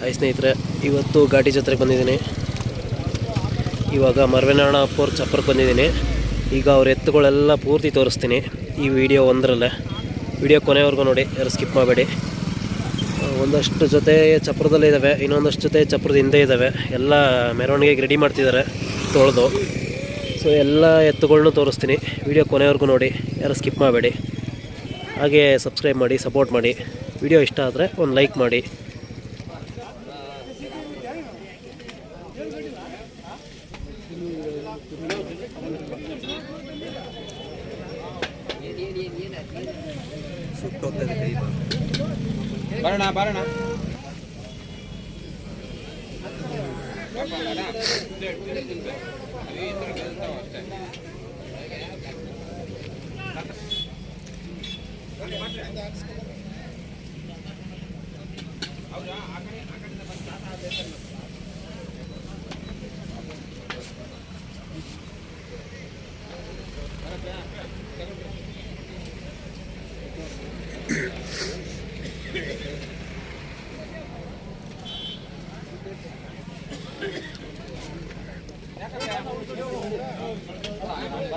Hi ಸ್ನೇಹಿತರೆ, ಇವತ್ತು ಘಾಟಿ ಜಾತ್ರೆಗೆ ಬಂದಿದ್ದೀನಿ. ಇವಾಗ ಮರವೆನಾಣ ಅಪ್ಪೋರ್ ಚಪ್ಪರಕ್ಕೆ ಬಂದಿದ್ದೀನಿ. ಈಗ ಅವ್ರ ಎತ್ತುಗಳೆಲ್ಲ ಪೂರ್ತಿ ತೋರಿಸ್ತೀನಿ ಈ ವಿಡಿಯೋ ಒಂದರಲ್ಲೇ. ವಿಡಿಯೋ ಕೊನೆವರೆಗೂ ನೋಡಿ, ಯಾರು ಸ್ಕಿಪ್ ಮಾಡಬೇಡಿ. ಒಂದಷ್ಟು ಜೊತೆ ಚಪ್ರದಲ್ಲೇ ಇದ್ದಾವೆ ಇನ್ನೊಂದಷ್ಟು ಜೊತೆ ಚಪ್ರದ ಹಿಂದೆ ಇದ್ದಾವೆ ಎಲ್ಲ ಮೆರವಣಿಗೆಗೆ ರೆಡಿ ಮಾಡ್ತಿದ್ದಾರೆ ತೊಳೆದು. ಸೊ ಎಲ್ಲ ಎತ್ತುಗಳನ್ನೂ ತೋರಿಸ್ತೀನಿ. ವಿಡಿಯೋ ಕೊನೆವರೆಗೂ ನೋಡಿ, ಯಾರು ಸ್ಕಿಪ್ ಮಾಡಬೇಡಿ. ಹಾಗೆ ಸಬ್ಸ್ಕ್ರೈಬ್ ಮಾಡಿ ಸಪೋರ್ಟ್ ಮಾಡಿ. ವಿಡಿಯೋ ಇಷ್ಟ ಆದರೆ ಒಂದು ಲೈಕ್ ಮಾಡಿ. ಬರೋಣ ಬರೋಣ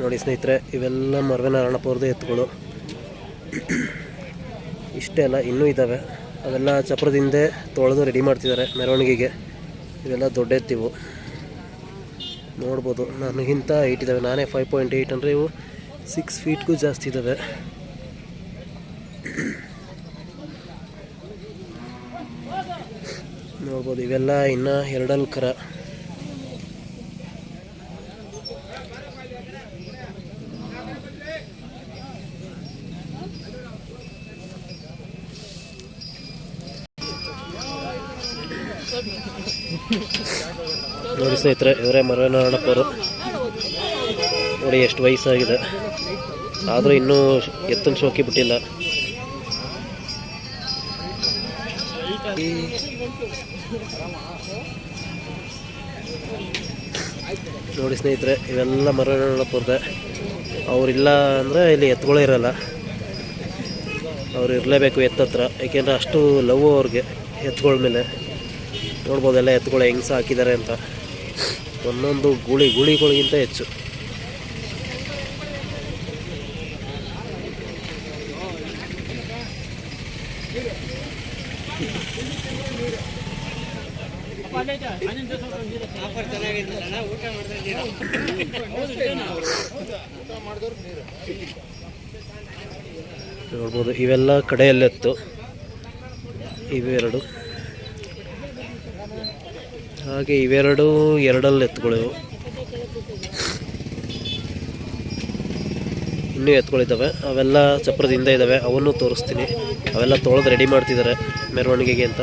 ನೋಡಿ ಸ್ನೇಹಿತರೆ, ಇವೆಲ್ಲ ಮರವೆನಾರಾಯಣಪ್ಪ ನಾರಾಯಣಪ್ಪವ್ರದ್ದು ಎತ್ತುಗಳು. ಇಷ್ಟೇ ಅಲ್ಲ, ಇನ್ನೂ ಇದ್ದಾವೆ ಅವೆಲ್ಲ ಚಪ್ರದಿಂದ ತೊಳೆದು ರೆಡಿ ಮಾಡ್ತಿದ್ದಾರೆ ಮೆರವಣಿಗೆಗೆ. ಇವೆಲ್ಲ ದೊಡ್ಡ ಎತ್ತಿವು. ನೋಡ್ಬೋದು ನನಗಿಂತ ಏಯ್ಟ್ ಇದ್ದಾವೆ ನಾನೇ ಫೈವ್ ಪಾಯಿಂಟ್ ಏಯ್ಟ್ ಅಂದರೆ ಇವು ಸಿಕ್ಸ್ ಫೀಟ್ಗೂ ಜಾಸ್ತಿ ಇದ್ದಾವೆ ನೋಡ್ಬೋದು, ಇವೆಲ್ಲ ಇನ್ನೂ ಎರಡಲ್ ಕರ. ನೋಡಿ ಸ್ನೇಹಿತರೆ, ಇವರೇ ಮರವನಾರಾಯಣಪ್ಪರು ನೋಡಿ ಎಷ್ಟು ವಯಸ್ಸಾಗಿದೆ. ಆದರೂ ಇನ್ನೂ ಎತ್ತನ ಶೋಕಿ ಬಿಟ್ಟಿಲ್ಲ. ನೋಡಿ ಸ್ನೇಹಿತರೆ, ಇವೆಲ್ಲ ಮರನಾರಾಯಣಪ್ಪವ್ರದ್ದೆ ಅವರಿಲ್ಲ ಅಂದರೆ ಇಲ್ಲಿ ಎತ್ತುಗಳೇ ಇರಲ್ಲ. ಅವ್ರು ಇರಲೇಬೇಕು ಎತ್ತತ್ರ. ಏಕೆಂದರೆ ಅಷ್ಟು ಲವ್ ಅವ್ರಿಗೆ ಎತ್ತುಗಳ ಮೇಲೆ. ನೋಡ್ಬೋದು ಎಲ್ಲ ಎತ್ತುಗಳು ಹೆಂಗ್ಸ ಹಾಕಿದ್ದಾರೆ ಅಂತ. ಒಂದೊಂದು ಗುಳಿ ಗುಳಿಗಳಿಗಿಂತ ಹೆಚ್ಚು. ನೋಡ್ಬೋದು ಇವೆಲ್ಲ ಕಡೆಯಲ್ಲೆತ್ತು. ಇವೆರಡು. ಹಾಗೆ ಇವೆರಡು ಎರಡಲ್ಲಿ ಇವು. ಇನ್ನೂ ಎತ್ಕೊಳ್ಳಿದ್ದಾವೆ. ಅವೆಲ್ಲ ಚಪ್ರದ ಹಿಂದೆ ಇದ್ದಾವೆ. ಅವನ್ನು ತೋರಿಸ್ತೀನಿ. ಅವೆಲ್ಲ ತೊಳೆದು ರೆಡಿ ಮಾಡ್ತಿದ್ದಾರೆ ಮೆರವಣಿಗೆಗೆ ಅಂತ.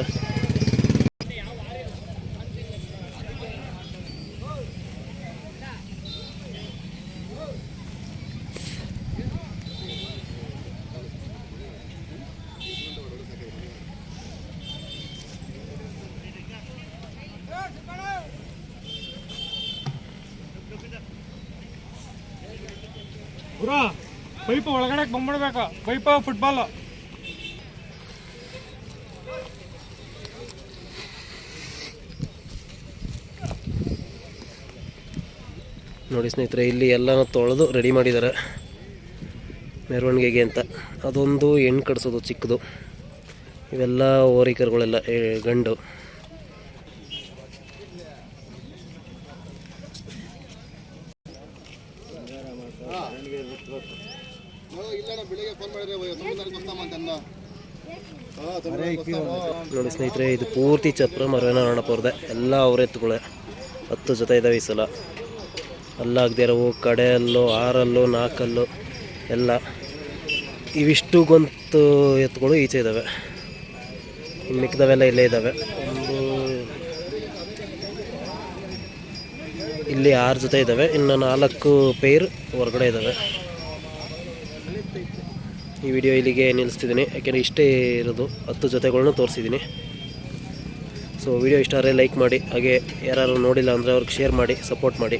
ಪೈಪ್ ಒಳಗಡೆ ಬಂದ್ಬಿಡ್ಬೇಕು. ಪೈಪ ಫುಟ್ಬಾಲ್ ನೋಡಿ ಸ್ನೇಹಿತರೆ, ಇಲ್ಲಿ ಎಲ್ಲನೂ ತೊಳೆದು ರೆಡಿ ಮಾಡಿದ್ದಾರೆ ಮೆರವಣಿಗೆಗೆ ಅಂತ. ಅದೊಂದು ಹೆಣ್ಣು ಕಟ್ಸೋದು ಚಿಕ್ಕದು. ಇವೆಲ್ಲ ಓರಿಕರುಗಳೆಲ್ಲ ಗಂಡು. ನೋಡಿ ಸ್ನೇಹಿತರೆ ಇದು ಪೂರ್ತಿ ಚಪ್ರ ಮರವೇನಾರಾಯಣಪ್ಪವ್ರದ್ದೆ ಎಲ್ಲ ಅವ್ರ ಎತ್ತುಗಳೇ ಹತ್ತು ಜೊತೆ ಇದ್ದಾವೆ ಈ ಸಲ. ಅಲ್ಲಾಗದೇ ಇರೋವು ಆರಲ್ಲೋ ನಾಲ್ಕಲ್ಲೋ ಎಲ್ಲ. ಇವಿಷ್ಟು ಗೊಂತು ಎತ್ತುಗಳು ಈಚೆ ಇದ್ದಾವೆ ಮಿಕ್ಕಿದವೆಲ್ಲ ಇಲ್ಲೇ ಇದ್ದಾವೆ ಒಂದು ಇಲ್ಲಿ ಆರು ಜೊತೆ ಇದ್ದಾವೆ ಇನ್ನು ನಾಲ್ಕು ಪೇರ್ ಹೊರಗಡೆ ಇದ್ದಾವೆ ಈ ವಿಡಿಯೋ ಇಲ್ಲಿಗೆ ನಿಲ್ಲಿಸ್ತಿದ್ದೀನಿ. ಯಾಕೆಂದರೆ ಇಷ್ಟೇ ಇರೋದು. ಹತ್ತು ಜೊತೆಗಳನ್ನೂ ತೋರಿಸಿದ್ದೀನಿ. ಸೊ ವಿಡಿಯೋ ಇಷ್ಟ ಆದರೆ ಲೈಕ್ ಮಾಡಿ, ಹಾಗೆ ಯಾರು ನೋಡಿಲ್ಲ ಅಂದರೆ ಅವ್ರಿಗೆ ಶೇರ್ ಮಾಡಿ ಸಪೋರ್ಟ್ ಮಾಡಿ.